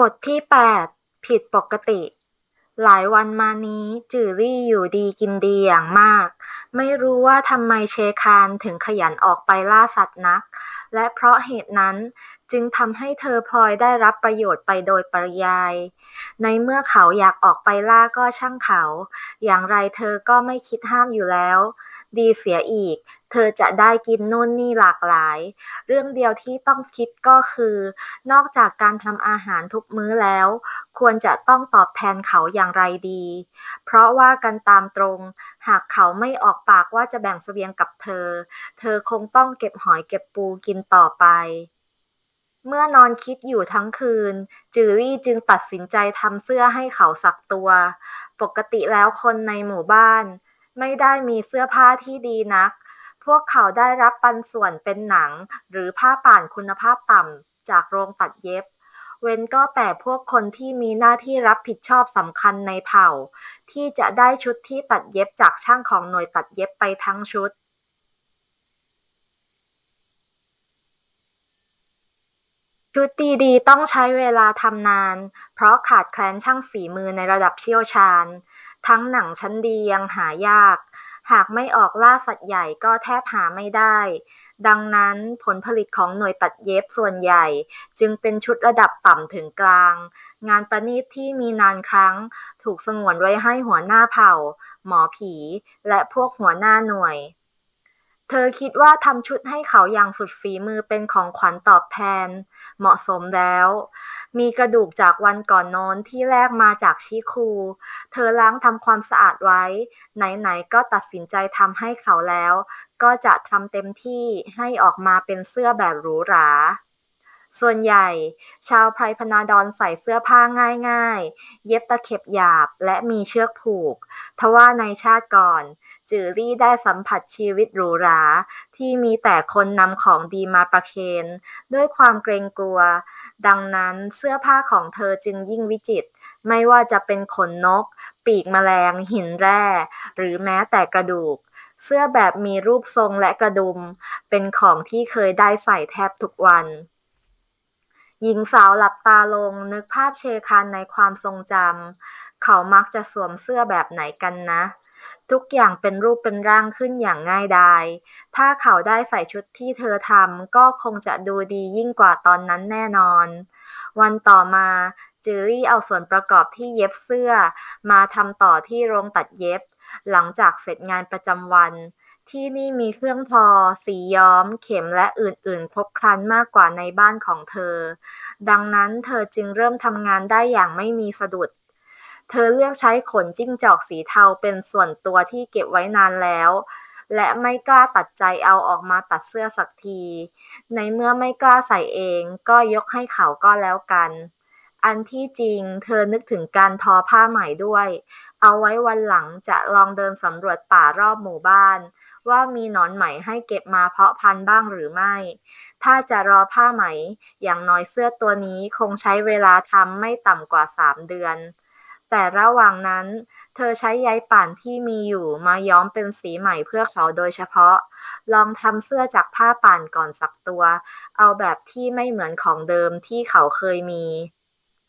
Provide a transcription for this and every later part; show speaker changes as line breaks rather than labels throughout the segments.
บทที่ 8 ผิดปกติ หลายวันมานี้จือรี่อยู่ดีกินดีอย่างมาก ไม่รู้ว่าทำไมเชคานถึงขยันออกไปล่าสัตว์นัก และเพราะเหตุนั้นจึงทำให้เธอพลอยได้รับประโยชน์ไปโดยปริยาย ในเมื่อเขาอยากออกไปล่าก็ช่างเขา อย่างไรเธอก็ไม่คิดห้ามอยู่แล้ว ดีเสียอีก เธอจะได้กินนู่นนี่หลากหลาย เรื่องเดียวที่ต้องคิดก็คือ นอกจากการทำอาหารทุกมื้อแล้ว ควรจะต้องตอบแทนเขาอย่างไรดี เพราะว่ากันตามตรง หากเขาไม่ออกปากว่าจะแบ่งเสบียงกับเธอ เธอคงต้องเก็บหอยเก็บปูกินต่อไปเมื่อนอนคิดอยู่ทั้งคืน จือรี่จึงตัดสินใจทำเสื้อให้เขาสักตัว ปกติแล้วคนในหมู่บ้าน ไม่ได้มีเสื้อผ้าที่ดีนัก พวกเขาได้รับปันส่วนเป็นหนังหรือผ้าป่านคุณภาพต่ำจากโรงตัดเย็บ เว้นก็แต่พวกคนที่มีหน้าที่รับผิดชอบสำคัญในเผ่า ที่จะได้ชุดที่ตัดเย็บจากช่างของหน่วยตัดเย็บไปทั้งชุดชุดดีๆต้องใช้เวลาทำนาน เพราะขาดแคลนช่างฝีมือในระดับเชี่ยวชาญ ทั้งหนังชั้นดียังหายาก หากไม่ออกล่าสัตว์ใหญ่ก็แทบหาไม่ได้ ดังนั้นผลผลิตของหน่วยตัดเย็บส่วนใหญ่ จึงเป็นชุดระดับต่ำถึงกลาง งานประณีตที่มีนานครั้ง ถูกสงวนไว้ให้หัวหน้าเผ่า หมอผี และพวกหัวหน้าหน่วย เธอคิดว่าทำชุดให้เขาอย่างสุดฝีมือเป็นของขวัญตอบแทน เหมาะสมแล้ว มีกระดูกจากวันก่อนน้นที่แลกมาจากชิคู เธอล้างทำความสะอาดไว้ ไหนๆก็ตัดสินใจทำให้เขาแล้ว ก็จะทำเต็มที่ให้ออกมาเป็นเสื้อแบบหรูหราส่วนใหญ่ ชาวไพรพนาดรใส่เสื้อผ้าง่ายๆ เย็บตะเข็บหยาบและมีเชือกผูก ทว่าในชาติก่อน จือรี่ได้สัมผัสชีวิตหรูหรา ที่มีแต่คนนำของดีมาประเคน ด้วยความเกรงกลัว ดังนั้นเสื้อผ้าของเธอจึงยิ่งวิจิตรไม่ว่าจะเป็นขนนก ปีกแมลง หินแร่ หรือแม้แต่กระดูก เสื้อแบบมีรูปทรงและกระดุม เป็นของที่เคยได้ใส่แทบทุกวันหญิงสาวหลับตาลงนึกภาพเชคานในความทรงจำ เขามักจะสวมเสื้อแบบไหนกันนะ ทุกอย่างเป็นรูปเป็นร่างขึ้นอย่างง่ายดายถ้าเขาได้ใส่ชุดที่เธอทำก็คงจะดูดียิ่งกว่าตอนนั้นแน่นอน วันต่อมาจือรี่เอาส่วนประกอบที่เย็บเสื้อ มาทำต่อที่โรงตัดเย็บ หลังจากเสร็จงานประจำวัน ที่นี่มีเครื่องทอ สีย้อม เข็มและอื่นๆ ครบครันมากกว่าในบ้านของเธอ ดังนั้นเธอจึงเริ่มทำงานได้อย่างไม่มีสะดุด เธอเลือกใช้ขนจิ้งจอกสีเทาเป็นส่วนตัวที่เก็บไว้นานแล้ว และไม่กล้าตัดใจเอาออกมาตัดเสื้อสักที ในเมื่อไม่กล้าใส่เองก็ยกให้เขาก็แล้วกัน อันที่จริงเธอนึกถึงการทอผ้าไหมด้วย เอาไว้วันหลังจะลองเดินสำรวจป่ารอบหมู่บ้านว่ามีหนอนไหมให้เก็บมาเพาะพันธุ์บ้างหรือไม่ ถ้าจะรอผ้าไหม อย่างน้อยเสื้อตัวนี้คงใช้เวลาทำไม่ต่ำกว่าสามเดือน แต่ระหว่างนั้น เธอใช้ใยป่านที่มีอยู่มาย้อมเป็นสีใหม่เพื่อเขาโดยเฉพาะ ลองทำเสื้อจากผ้าป่านก่อนสักตัว เอาแบบที่ไม่เหมือนของเดิมที่เขาเคยมี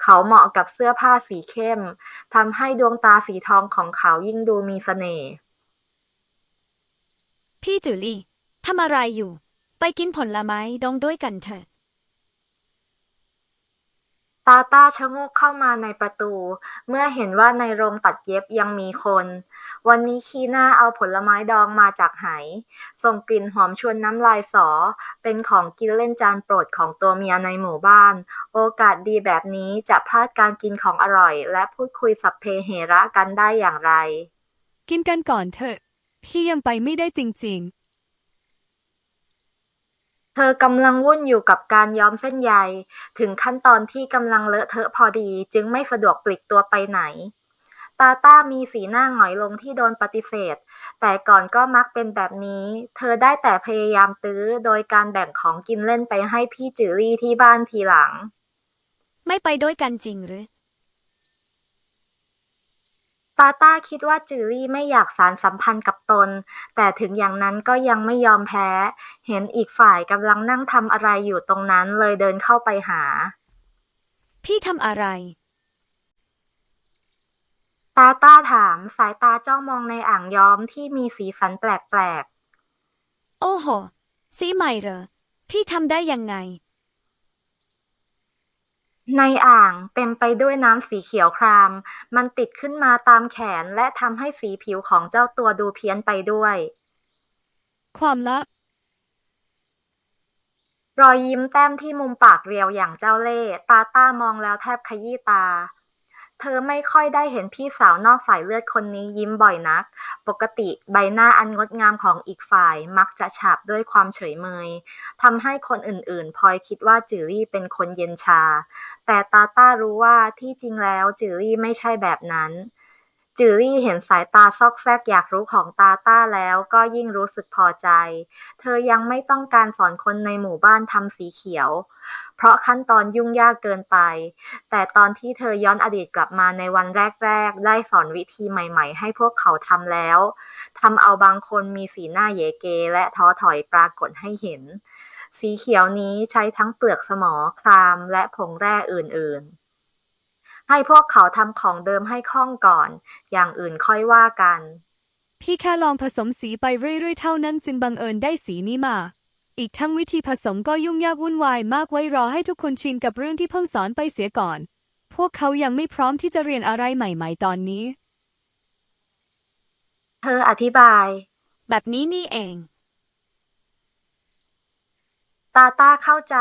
เขาเหมาะกับเสื้อผ้าสีเข้มทำให้ดวงตาสีทองของเขายิ่งดูมีเสน่ห์
พี่จือลี่ทำอะไรอยู่ ไปกินผลไม้ดองด้วยกันเถอะ
ตาต้าชะโงกเข้ามาในประตู เมื่อเห็นว่าในโรงตัดเย็บยังมีคน วันนี้คีน่าเอาผลไม้ดองมาจากไหส่งกลิ่นหอมชวนน้ำลายสอ เป็นของกินเล่นจานโปรดของตัวเมียในหมู่บ้าน โอกาสดีแบบนี้จะพลาดการกินของอร่อย และพูดคุยสัพเพเหระกันได้อย่างไร
กินกันก่อนเถอะพี่ยังไปไม่ได้จริง
เธอกำลังวุ่นอยู่กับการย้อมเส้นใย ถึงขั้นตอนที่กำลังเลอะเทอะพอดี จึงไม่สะดวกปลีกตัวไปไหน ตาต้ามีสีหน้าหงอยลงที่โดนปฏิเสธ แต่ก่อนก็มักเป็นแบบนี้ เธอได้แต่พยายามตื้อโดยการแบ่งของกินเล่นไปให้พี่จือรี่ที่บ้านทีหลัง
ไม่ไปด้วยกันจริงหรือ
ตาต้าคิดว่าจือรี่ไม่อยากสานสัมพันธ์กับตน แต่ถึงอย่างนั้นก็ยังไม่ยอมแพ้ เห็นอีกฝ่ายกำลังนั่งทำอะไรอยู่ตรงนั้นเลยเดินเข้าไปหา
พี่ทำอะไร
ตาต้าถามสายตาจ้องมองในอ่างย้อมที่มีสีสันแปลก
โอ้โห สีใหม่เหรอ พี่ทำได้ยังไง
ๆ ในอ่างเต็มไปด้วยน้ำสีเขียวคราม มันติดขึ้นมาตามแขนและทำให้สีผิวของเจ้าตัวดูเพี้ยนไปด้วย
ความลับ
รอยยิ้มแต้มที่มุมปากเรียวอย่างเจ้าเล่ห์ตาต้ามองแล้วแทบขยี้ตา เธอไม่ค่อยได้เห็นพี่สาวนอกสายเลือดคนนี้ยิ้มบ่อยนัก ปกติใบหน้าอันงดงามของอีกฝ่ายมักจะฉาบด้วยความเฉยเมยทำให้คนอื่นๆพลอยคิดว่าจือรี่เป็นคนเย็นชา แต่ตาต้ารู้ว่าที่จริงแล้วจือรี่ไม่ใช่แบบนั้น จือรี่เห็นสายตาซอกแซกอยากรู้ของตาต้าแล้วก็ยิ่งรู้สึกพอใจ เธอยังไม่ต้องการสอนคนในหมู่บ้านทำสีเขียว เพราะขั้นตอนยุ่งยากเกินไป แต่ตอนที่เธอย้อนอดีตกลับมาในวันแรก ๆ ได้สอนวิธีใหม่ ๆ ให้พวกเขาทำแล้วทำเอาบางคนมีสีหน้าเยเก และท้อถอยปรากฏให้เห็น สีเขียวนี้ใช้ทั้งเปลือกสมอครามและผงแร่อื่นๆ ให้พวกเขาทำของเดิมให้คล่องก่อน อย่างอื่นค่อยว่ากัน
พี่แค่ลองผสมสีไปเรื่อยๆเท่านั้นจึงบังเอิญได้สีนี้มา อีกทั้งวิธีผสมก็ยุ่งยากวุ่นวายมากไว้รอให้ทุกคนชินกับเรื่องที่เพิ่งสอนไปเสียก่อน พวกเขายังไม่พร้อมที่จะเรียนอะไรใหม่ ๆ ตอนนี้
เธออธิบาย
แบบนี้นี่เอง
ตาต้าเข้าใจ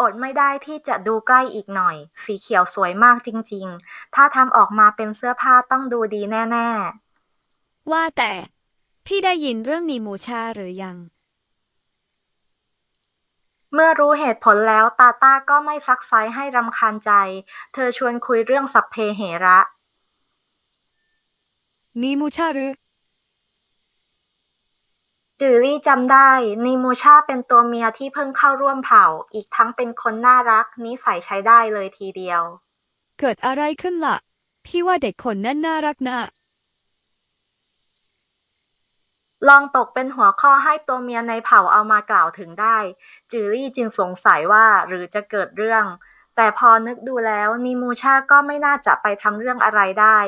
อดไม่ได้ที่จะดูใกล้อีกหน่อย สีเขียวสวยมากจริง ๆ ถ้าทำออกมาเป็นเสื้อผ้าต้องดูดีแน่
ว่าแต่ พี่ได้ยินเรื่องนีมูชาหรือยัง
ๆเมื่อรู้เหตุผลแล้วตาต้าก็ไม่ซักไซให้รำคาญใจ เธอชวนคุยเรื่องสัพเพเหระ
มีมูชาหรือ
จือรี่จำได้ นีมูชาเป็นตัวเมียที่เพิ่งเข้าร่วมเผ่า อีกทั้งเป็นคนน่ารัก นิสัยใช้ได้เลยทีเดียว
เกิดอะไรขึ้นล่ะ พี่ว่าเด็กคนนั้นน่ารักนะ
ลองตกเป็นหัวข้อให้ตัวเมียในเผ่าเอามากล่าวถึงได้ จือรี่จึงสงสัยว่าหรือจะเกิดเรื่อง แต่พอนึกดูแล้วนีมูชาก็ไม่น่าจะไปทำเรื่องอะไรได้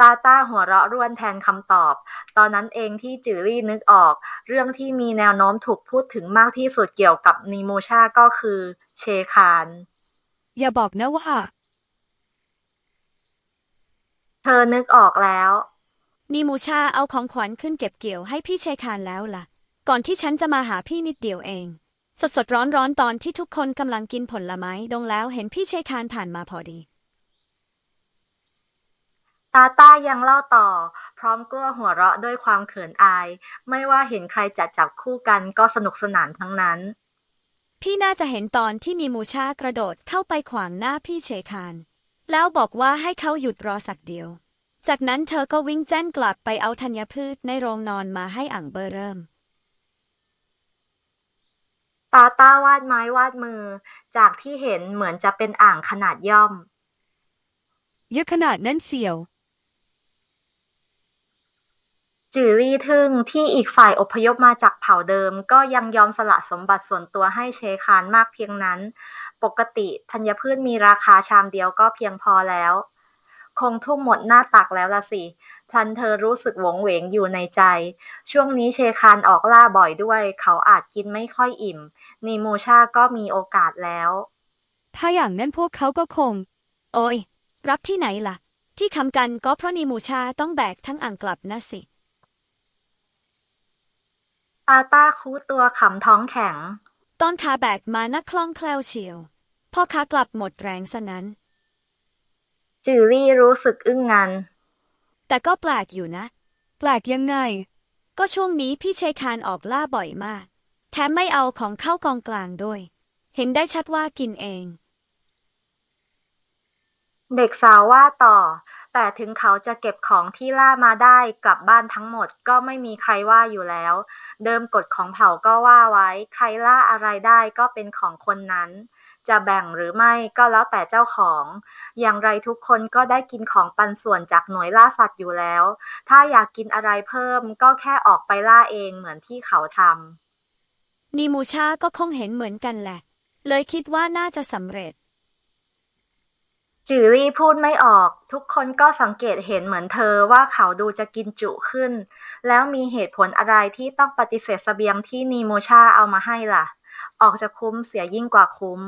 ตาต้าหัวเราะร่วนแทนคำตอบ ตอนนั้นเองที่จือรี่นึกออก เรื่องที่มีแนวโน้มถูกพูดถึงมากที่สุดเกี่ยวกับนีมูชาก็คือ เชคาน
อย่าบอกนะว่า
เธอนึกออกแล้ว
นีมูชาเอาของขวัญขึ้นเก็บเกี่ยวให้พี่ชายคานแล้วล่ะ ก่อนที่ฉันจะมาหาพี่นิดเดียวเอง สดสดร้อนร้อนๆตอนที่ทุกคนกำลังกินผลไม้ดงแล้วเห็นพี่ชายคานผ่านมาพอดี
ตาต้ายังเล่าต่อ พร้อมกลั้วหัวเราะด้วยความเขินอาย ไม่ว่าเห็นใครจะจับคู่กันก็สนุกสนานทั้งนั้น
พี่น่าจะเห็นตอนที่นีมูชากระโดดเข้าไปขวางหน้าพี่เชคาน แล้วบอกว่าให้เขาหยุดรอสักเดียว จากนั้นเธอก็วิ่งแจ้นกลับไปเอาธัญพืชในโรงนอนมาให้อ่างเบอร์เริ่ม
ตาต้าวาดไม้วาดมือ จากที่เห็นเหมือนจะเป็นอ่างขนาดย่อม
เยอะขนาดนั้นเชียว
จือรี่ทึ่งที่อีกฝ่ายอพยพมาจากเผ่าเดิม ก็ยังยอมสละสมบัติส่วนตัวให้เชคานมากเพียงนั้น ปกติธัญพืชมีราคาชามเดียวก็เพียงพอแล้ว คงทุ่มหมดหน้าตักแล้วละสิทันเธอรู้สึกหวงเหวงอยู่ในใจ ช่วงนี้เชคานออกล่าบ่อยด้วย เขาอาจกินไม่ค่อยอิ่มนีมูชาก็มีโอกาสแล้ว
ถ้าอย่างนั้นพวกเขาก็คง
โอ้ยรับที่ไหนล่ะ ที่คำกันก็เพราะนีมูชาต้องแบกทั้งอ่างกลับนะสิ
ตาต้าคูตัวขำท้องแข็ง
ตอนขาแบกมานักคล่องแคล่วเฉียวพอขากลับหมดแรงซะนั้น
จือรี่รู้สึกอึ้งงัน
แต่ก็แปลกอยู่นะ
แปลกยังไง
ก็ช่วงนี้พี่เชคานออกล่าบ่อยมาก แถมไม่เอาของเข้ากองกลางด้วย เห็นได้ชัดว่ากินเอง
เด็กสาวว่าต่อ แต่ถึงเขาจะเก็บของที่ล่ามาได้กลับบ้านทั้งหมดก็ไม่มีใครว่าอยู่แล้ว เดิมกฎของเผ่าก็ว่าไว้ ใครล่าอะไรได้ก็เป็นของคนนั้น จะแบ่งหรือไม่ก็แล้วแต่เจ้าของ อย่างไรทุกคนก็ได้กินของปันส่วนจากหน่วยล่าสัตว์อยู่แล้ว ถ้าอยากกินอะไรเพิ่มก็แค่ออกไปล่าเองเหมือนที่เขาทำ
นีมูชาก็คงเห็นเหมือนกันแหละ เลยคิดว่าน่าจะสำเร็จ
จือรี่พูดไม่ออก ทุกคนก็สังเกตเห็นเหมือนเธอว่าเขาดูจะกินจุขึ้น แล้วมีเหตุผลอะไรที่ต้องปฏิเสธเสบียงที่นีโมชาเอามาให้ล่ะ ออกจะคุ้มเสียยิ่งกว่าคุ้ม